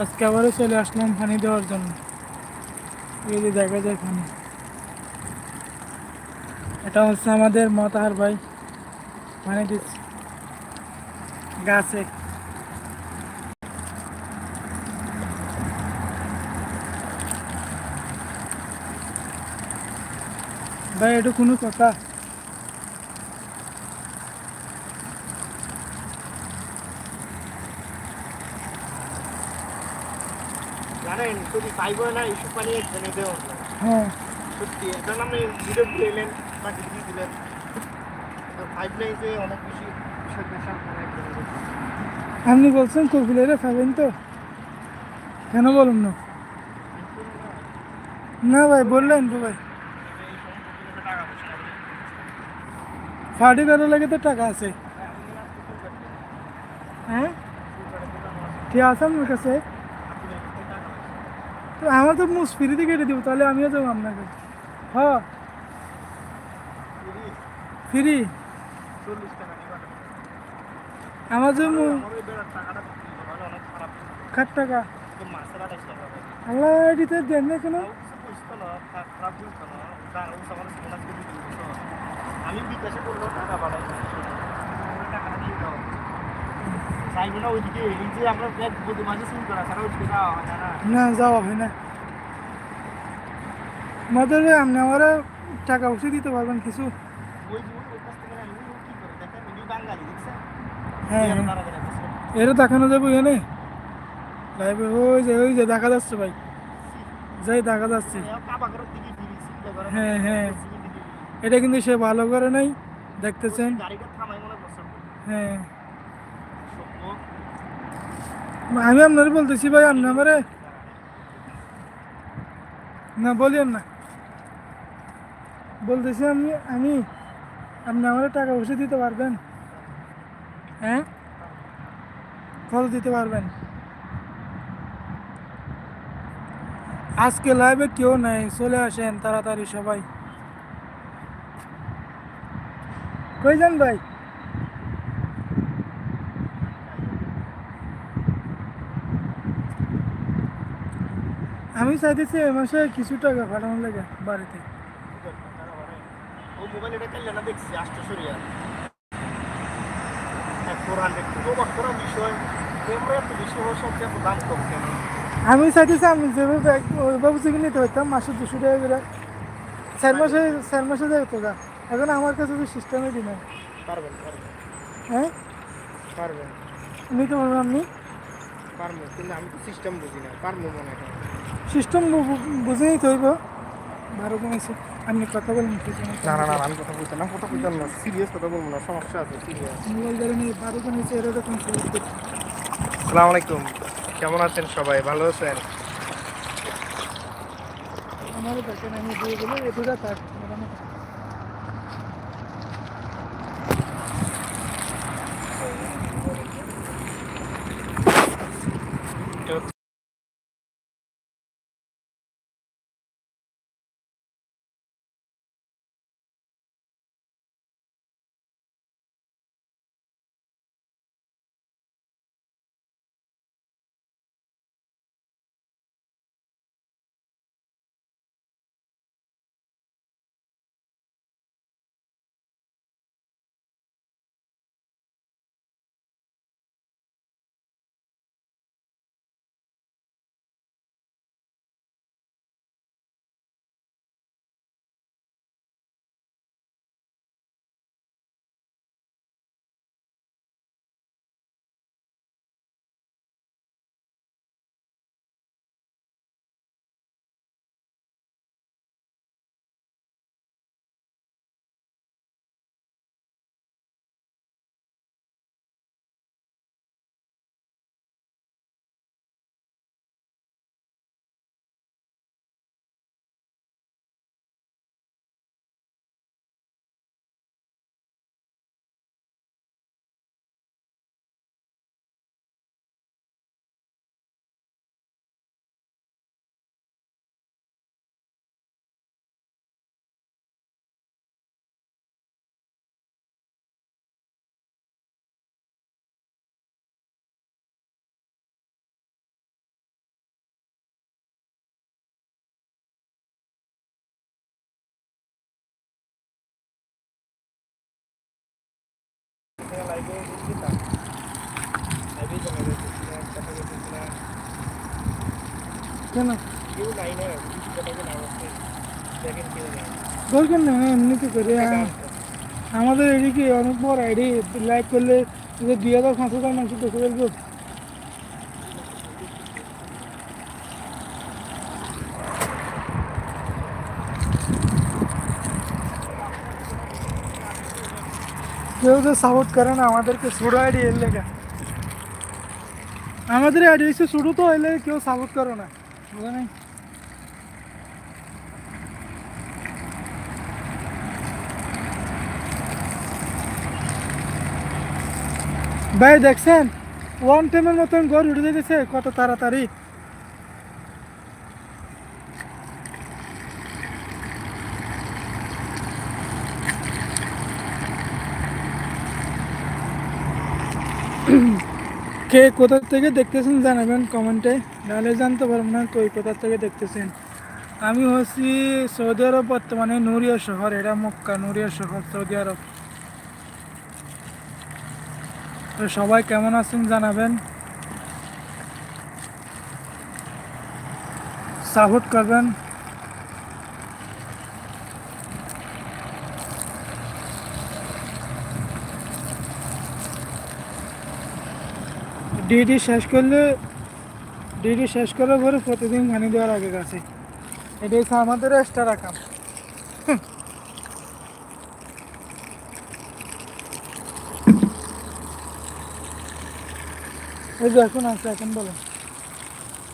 আজকে আবারও চলে আসলাম পানি দেওয়ার জন্য। এই যে দেখা যায় পানি। এটা হচ্ছে আমাদের মতাহার ভাই। পানি দিচ্ছে। গাছে। ভাই, এটা কোনো কথা? যদি পাইব না ইস্যু পানি জেনে দেওয়া হ্যাঁ। সত্যি এটা নামে ভিডিও দিলেন বা ডিগ্রি দিলেন। পাইপ লাইনে অনেক বেশি বিষয় পেশা আপনি বলছেন কপিলেরা খাবেন তো? কেন বলুন না? না ভাই বললেন তো ভাই। ফার্টি করার লাগে তো টাকা আছে। হ্যাঁ? ঠিক আছে আপনার কাছে। তো আমার তো মুস ফ্রিতে কেটে দিব তাহলে আমিও যাব আপনার কাছে হ্যাঁ ফ্রি। টাকা আমার যে খাট টাকা? টাকা। আল্লাহ এটিতে দেন না কেন। আমি বিকাশে করল টাকা বাড়াই। টাকাটা দিয়ে না যাওয়া হয় না মদের আপনি আমার টাকা পয়সা দিতে পারবেন কিছু? হ্যাঁ এরা হ্যাঁ। এটা দেখানো যাবে এনে লাইভে ওই যে ওই যে দেখা যাচ্ছে ভাই। যাই দেখা যাচ্ছে। হ্যাঁ, হ্যাঁ। এটা কিন্তু সে ভালো করে নাই দেখতেছেন। হ্যাঁ সত্য আমি আপনার বলতেছি ভাই, আপনি আমারে না, বলিয়েন না। বলতেছি আমি আমি, আপনি আমার টাকা পয়সা দিতে পারবেন। হ্যাঁ? কত দিতে পারবেন। আজকে লাইভে কেউ নাই, চলে আসেন তাড়াতাড়ি সবাই। কই যান ভাই? আমি চাইতেছি এ মাসে কিছু টাকা পাঠানোর লাগে বাড়িতে। ও মোবাইল এটা কাইলে না দেখছি আটশো রিয়াল খুব অবাক বিষয়। আমি চাইতেছি আমি যেভাবে ওইভাবে যদি নিতে পারতাম মাসে দুশো টাকা করে। চার মাসে চার মাসে যাই তো যা এখন আমার কাছে তো সিস্টেমই দিন পারবেন। হ্যাঁ? পারবেন। নিতে পারবেন আপনি? পারব কিন্তু আমি তো সিস্টেম বুঝি না পারব মনে হয়। সিস্টেম বুঝে নিতে হইব বারো কমেছে আপনি কথা বলেন না। না না আমি কথা বলতে না কথা বলতে না সিরিয়াস কথা বলব না সমস্যা আছে সিরিয়াস মোবাইল ধরে নিয়ে বারো কমেছে এর এরকম আসসালামু আলাইকুম কেমন আছেন সবাই ভালো আছেন? আমারও দেখেন আমি দিয়ে বলে এটুকা থাক কেন দরকার নেই এমনিতে করে আমাদের এদিকে অনেক বড় আইডি লাইভ করলে দুই হাজার পাঁচ হাজার মানুষ দেখে ফেলব। কেউ তো সাপোর্ট করে না, আমাদেরকে ছোটো আইডি এর লেখা আমাদের আইডি হচ্ছে ছোটো তো এলে কেউ সাপোর্ট করো না। বুঝে ভাই, দেখছেন? ওয়ান টাইমের মতন ঘর উঠে গেছে কত তাড়াতাড়ি। কে কোথা থেকে দেখতেছেন জানাবেন কমেন্টে নাহলে জানতে পারব না কই কোথা থেকে দেখতেছেন। আমি হচ্ছি সৌদি আরব, বর্তমানে নুরিয়া শহর, এটা মক্কা, নুরিয়া শহর, সৌদি আরব। তো সবাই কেমন আছেন জানাবেন। সাপোর্ট করবেন। ডিডি শেষ করলে, ডিউটি শেষ করার পরে প্রতিদিন পানি দেওয়ার আগে গেছে। এটা হচ্ছে আমাদের এক্সট্রা রাখাম এই যে এখন আছে, এখন বলো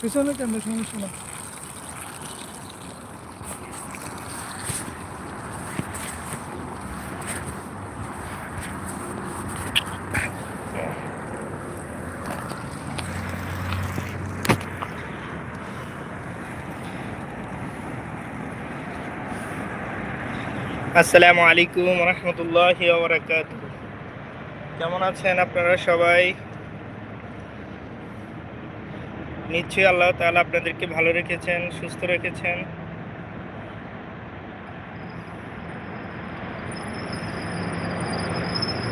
পিছনে কেন সমস্যা না আসসালামু আলাইকুম রহমতুল্লাহ বারাকাত কেমন আছেন আপনারা সবাই? নিশ্চয়ই আল্লাহ তাআলা আপনাদেরকে ভালো রেখেছেন, সুস্থ রেখেছেন।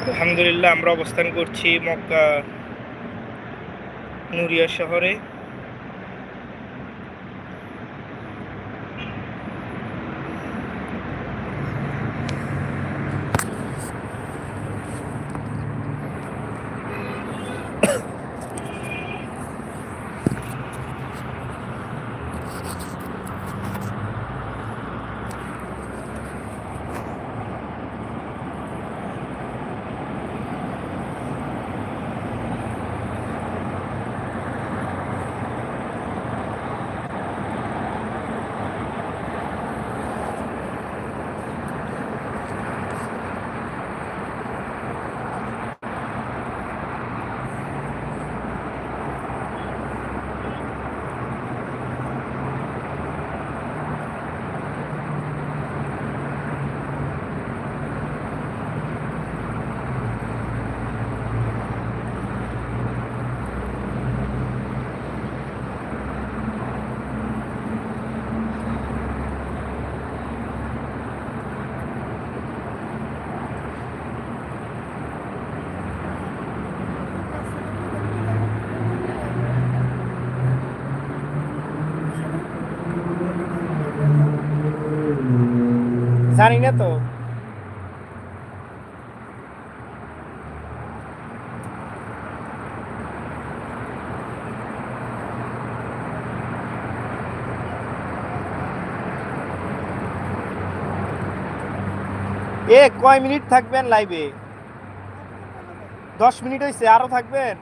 আলহামদুলিল্লাহ আমরা অবস্থান করছি মক্কা নুরিয়া শহরে। জানি না তো। এ কয় মিনিট থাকবেন লাইভে দশ মিনিট হয়েছে আরও থাকবেন?